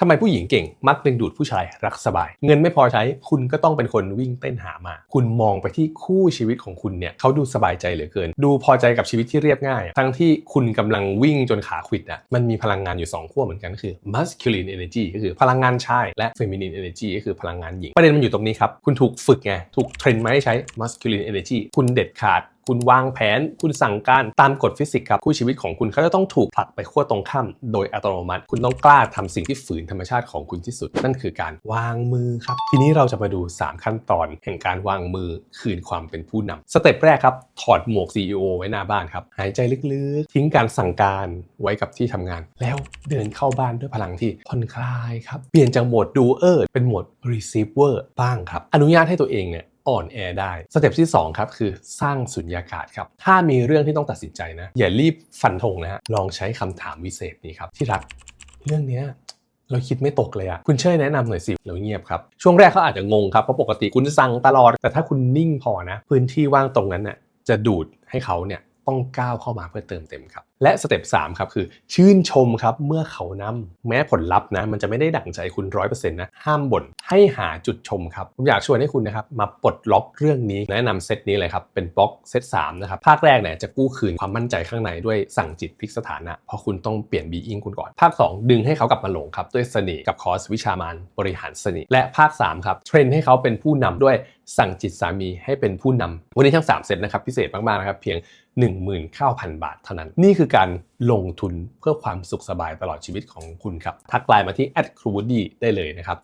ทำไมผู้หญิงเก่งมักดึงดูดผู้ชายรักสบาย เงินไม่พอใช้คุณก็ต้องเป็นคนวิ่งเต้นหามา คุณมองไปที่คู่ชีวิตของคุณเนี่ยเขาดูสบายใจเหลือเกิน ดูพอใจกับชีวิตที่เรียบง่าย ทั้งที่คุณกำลังวิ่งจนขาขวิดอะมันมีพลังงานอยู่ 2 ขั้วเหมือนกันก็คือ masculine energy ก็คือพลังงานชาย และ feminine energy ก็คือพลังงานหญิง ประเด็นมันอยู่ตรงนี้ครับ คุณถูกฝึกไงถูกเทรนมาให้ใช้ masculine energy คุณเด็ดขาด คุณวางแผน คุณสั่งการตามกฎฟิสิกส์ครับคู่ชีวิตของคุณเขาจะต้องถูกผลักไปขั้วตรงข้ามโดยอัตโนมัติ คุณต้องกล้าทำสิ่งที่ฝืนธรรมชาติของคุณที่สุด นั่นคือการวางมือครับ ทีนี้เราจะมาดู 3 ขั้นตอน แห่งการวางมือคืนความเป็นผู้นำสเต็ปแรกครับถอดหมวก CEO ไว้หน้าบ้านครับหายใจลึกๆ ทิ้งการสั่งการไว้กับที่ทำงาน แล้วเดินเข้าบ้านด้วยพลังที่ผ่อนคลายครับเปลี่ยนจากโหมด doer เป็นโหมด receiver บ้างครับอนุญาตให้ตัวเองเนี่ย อ่อนแอได้ สเต็ปที่ 2 ครับ คือสร้างสุญญากาศครับ ถ้ามีเรื่องที่ต้องตัดสินใจนะ อย่ารีบฟันธงนะฮะ ลองใช้คำถามวิเศษนี้ครับ ที่รักเรื่องเนี้ยเราคิดไม่ตกเลยอะคุณเช่ยแนะนำหน่อยสิแล้วเงียบครับ ช่วงแรกเขาอาจจะงงครับ เพราะปกติคุณสั่งตลอด แต่ถ้าคุณนิ่งพอนะ พื้นที่ว่างตรงนั้นน่ะจะดูดให้เขาเนี่ยต้องก้าวเข้ามาเพื่อเติมเต็มครับ และสเต็ป3ครับคือชื่นชมครับเมื่อเขานำแม้ผลลัพธ์นะมันจะไม่ได้ดั่งใจคุณร้อยเปอร์เซ็นต์นะห้ามบ่นให้หาจุดชมครับผมอยากชวนให้คุณนะครับมาปลดล็อกเรื่องนี้แนะนำเซตนี้เลยครับเป็นบล็อกเซต3นะครับภาคแรกเนี่ยจะกู้คืนความมั่นใจข้างในด้วยสั่งจิตพลิกสถานะเพราะคุณต้องเปลี่ยนบีอิงคุณก่อน ภาค 2 ดึงให้เขากลับมาหลงครับด้วยเสน่ห์กับคอร์สวิชามานบริหารเสน่ห์และภาค3ครับเทรนให้เขาเป็นผู้นำด้วยสั่งจิตสามีให้เป็นผู้นำวันนี้ทั้ง 3 เซตนะครับพิเศษมากๆนะครับเพียง 19,000 บาทเท่านั้นนี่คือการลงทุนเพื่อความสุขสบายตลอดชีวิตของคุณครับ ทักไลน์มาที่ @cruwoody ได้เลยนะครับ